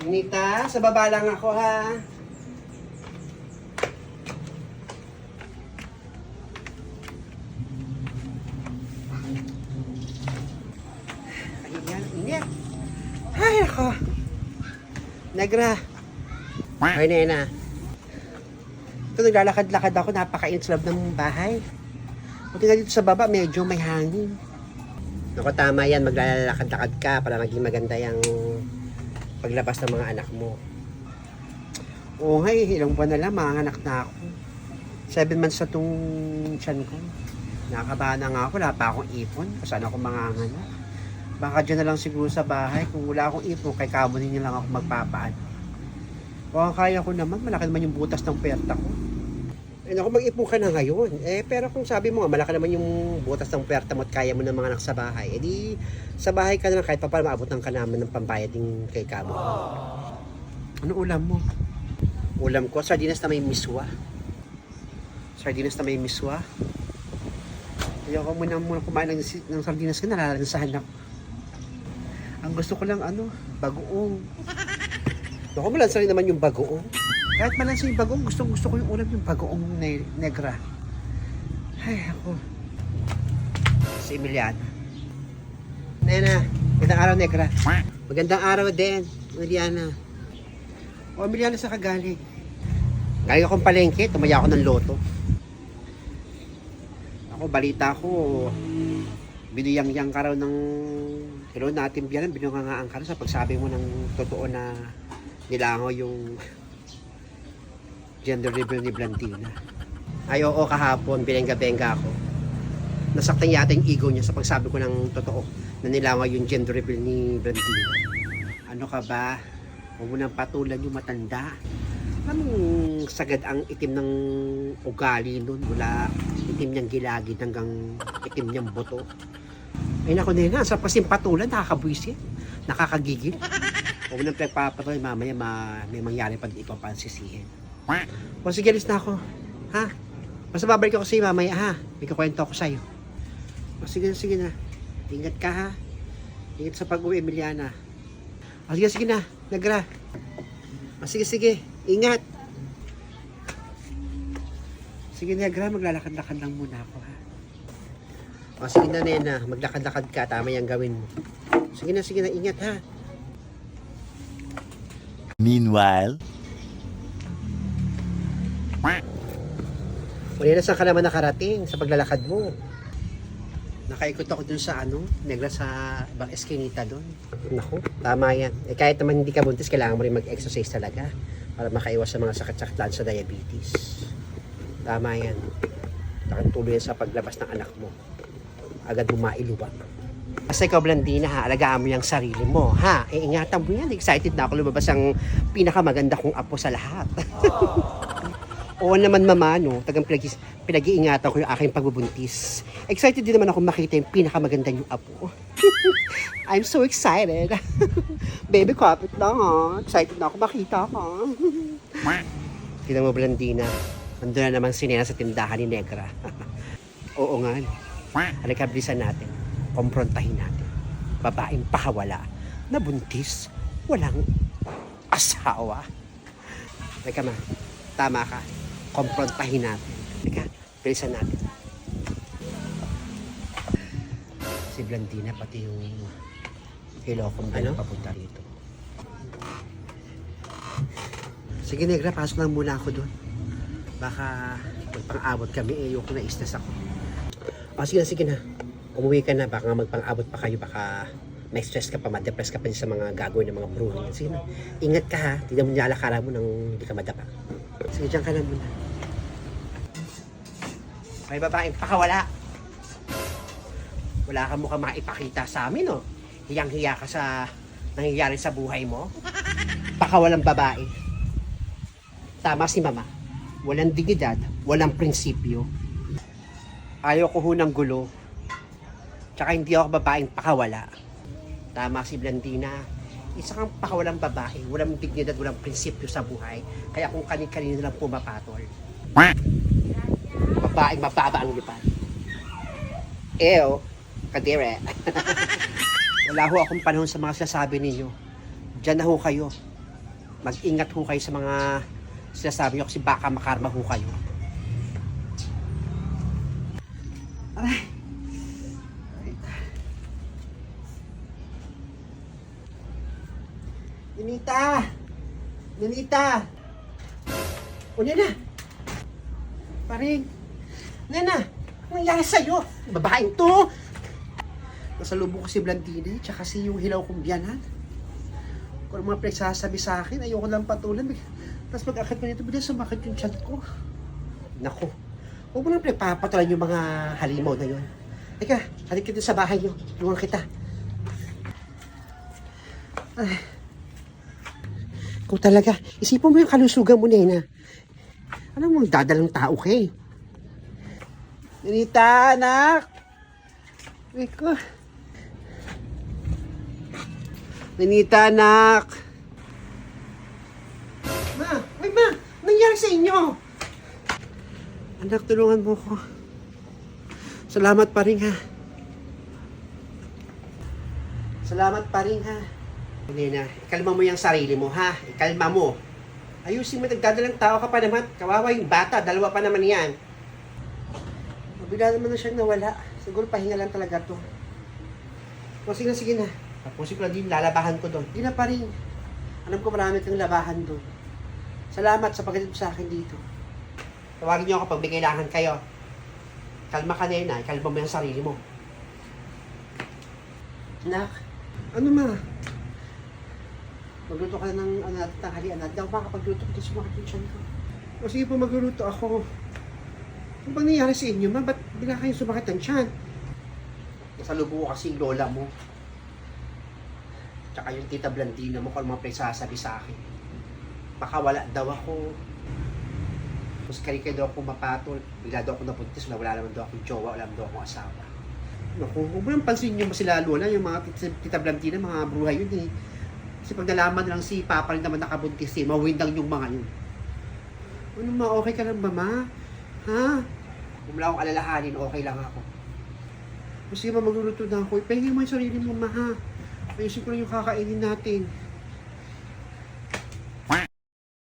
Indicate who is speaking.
Speaker 1: Nita, sa baba lang ako ha. Ayan, init. Ay, ako. Negra. Ay, nena. Ito, naglalakad-lakad ako. Loob ng bahay. Buti nga dito sa baba, medyo may hangin. Naku, tama yan. Maglalakad-lakad ka para maging maganda yung paglabas ng mga anak mo. Oo nga eh, ilang buwan na lang, mga anak na ako. Seven months na itong tiyan ko. Nakakabahan na nga ako, wala pa akong ipon. Saan ako mga anak. Baka dyan na lang siguro sa bahay. Kung wala akong ipon, kay kamunin niyo lang ako magpapaan. Kung kaya ko naman, malaki naman yung butas ng perta ko. Eh naku, mag-ipon ka na ngayon. Eh, pero kung sabi mo nga, malaki naman yung butas ng perta mo at kaya mo ng mga anak sa bahay, eh di, sa bahay ka na lang kahit pa para maabot ng ka naman ng pambayad din kay kamo. Ano ulam mo? Ulam ko, sardinas na may miswa. Sardinas na may miswa. Ayoko muna muna kumain ng, ng sardinas ko, nalalansahan ako. Ang gusto ko lang ano, bagoong. Naku, malansa rin naman yung bagoong. Kahit malansa yung bagoong, gusto gusto ko yung ulam yung bagoong ne- negra. Ay, ako. Si Emiliana. Nena, magandang araw, negra. Magandang araw din, Emiliana. O, Emiliana sa kagaling. Galing akong palengke, tumaya ako ng loto. Ako, balita ko, biniyang-yang ka raw ng hello natin biyanan, binungangaan ka raw sa pagsabi mo ng totoo na nilangaw yung gender reveal ni Blandina. Ay, oo, kahapon, binengga-benga ako. Nasaktan yata yung ego niya sa pagsabi ko ng totoo na nilangaw yung gender reveal ni Blandina. Ano ka ba? Huwag mo nang patulan yung matanda. Anong sagad ang itim ng ugali nun? Wala itim niyang gilagid hanggang itim niyang buto. Ay nako nena, sa kasing patulan, nakakabwisit, nakakagigil. Huwag mo nang pagpapatuloy, mamaya ma, may mangyari pa pa ang sisihin. O sige, alis na ako. Ha? Basta babalik ako sa'yo mamaya ha. May kakwento ako sa'yo. O sige na, sige na. Ingat ka ha. Ingat sa pag-uwi, Emiliana. O sige, sige na. Nagra. O sige, sige. Ingat. Sige, Negra. Maglalakad-lakad lang muna ako ha. O sige na, Nena. Maglakad-lakad ka. Tama yung gawin mo. Sige na, sige na. Ingat ha.
Speaker 2: Meanwhile,
Speaker 1: Uli na saan ka naman nakarating sa paglalakad mo? Nakaikot ako dun sa ano, negra sa ibang eskinita dun. Naku, tama yan. Eh, kahit naman hindi ka buntis, kailangan mo rin mag-exercise talaga para makaiwas sa mga sakit-sakit lalo sa diabetes. Tama yan. Nakatuloy yan sa paglabas ng anak mo. Agad mo mailuwag. Basta ikaw, Blandina, ha, alagaan mo yung sarili mo, ha? E, ingatan mo yan. Excited na ako lumabas ang pinakamaganda kong apo sa lahat. Oo naman mama, no? Tagang pinag pinag-iingatan ko yung aking pagbubuntis. Excited din naman ako makita yung pinakamaganda yung apo. I'm so excited. Baby, kapit lang ha. Excited na ako makita ka. Tingnan mo, Blandina. Nandun na naman si Nena sa tindahan ni Negra. Oo nga. no. Halika, natin. Komprontahin natin. Babaeng pakawala na buntis, walang asawa. Teka ma, tama ka. Komprontahin natin. Teka, bilisan natin. Si Blandina, pati yung Hilocom ano? papunta rito. Sige, Negra, pasok lang muna ako doon. Baka magpang-abot kami, eh, yung na-stress ako. O, sige na, sige na. Umuwi ka na, baka magpang-abot pa kayo, baka may stress ka pa, ma-depress ka pa sa mga gagawin ng mga bruno. Sige na, ingat ka ha. Tignan mo niyalakara mo nang hindi ka madapa. Sige, dyan ka lang muna. May babaeng pakawala. Wala kang mukhang maipakita sa amin, no? Hiyang-hiya ka sa nangyayari sa buhay mo. Pakawalang babae. Tama si mama. Walang dignidad, walang prinsipyo. Ayaw ko ho ng gulo. Tsaka hindi ako babaeng pakawala. Tama si Blandina. Isa kang pakawalang babae, walang dignidad, walang prinsipyo sa buhay. Kaya kung kanin-kanino lang pumapatol. Babaeng mababa ang lipan. Ew, kadire. Wala ho akong panahon sa mga sinasabi ninyo. Diyan na ho kayo. Mag-ingat ho kayo sa mga sinasabi ko kasi baka makarma ho kayo. Aray. Ninita! Ninita! O, Nena! Paring! Nena! Anong nangyari sa'yo? Babaeng to! Nasa lubong ko si Blandina, tsaka si yung hilaw kong biyanan. Kung ano mga pinagsasabi sa akin, ayoko lang patulan. Tapos pag-akit ko nito, bigla sumakit yung chan ko. Nako, huwag mo lang pinagpapatulan yung mga halimaw na yun. Teka, halik kita sa bahay niyo. Tulungan kita. Ay. Ikaw talaga, isipin mo yung kalusugan mo, Nena. Alam mo, dadalang tao ka eh. Ninita, anak! Iko. Ninita, anak! Ma! Ay, ma! Nangyari sa inyo? Anak, tulungan mo ko. Salamat pa rin, ha. Salamat pa rin, ha. Nena, ikalma mo yung sarili mo, ha? Ikalma mo. Ayusin mo, nagdadalang tao ka pa naman. Kawawa yung bata, dalawa pa naman yan. Mabila naman na siyang nawala. Siguro pahinga lang talaga to. O sige na, sige na. Tapusin ko na din, lalabahan ko doon. Hindi na pa rin. Alam ko marami kang labahan doon. Salamat sa pagdating sa akin dito. Tawagin niyo ako pag may kailangan kayo. Kalma ka na kalma mo yung sarili mo. Nak, ano ma? Magluto ka ng ano, tanghalian natin. Daw makapagluto kasi sumakit yung tiyan ko. O sige po, magluluto ako. Ano bang nangyari sa inyo, ma? Ba't bigla kayong sumakit ang tiyan? Nasa lubo ko kasi yung lola mo. Tsaka yung tita Blandina mo kung mga pinagsasabi sa akin. Baka wala daw ako. Tapos kari daw ako mapatol. Bigla daw ako napuntis. Wala, wala naman daw akong jowa. Wala naman daw akong asawa. Naku, huwag mo nang pansin nyo sila lola. Yung mga tita, Blandina, mga bruhay yun eh. Kasi pag nalaman lang si Papa rin naman nakabuntis eh, mawindang yung mga yun. Ano ma, okay ka lang ba ma? Ha? Kung wala akong alalahanin, okay lang ako. Sige ma, magluluto na ako. Ipahingin mo yung sarili mo ma ha. Ayusin ko lang yung kakainin natin.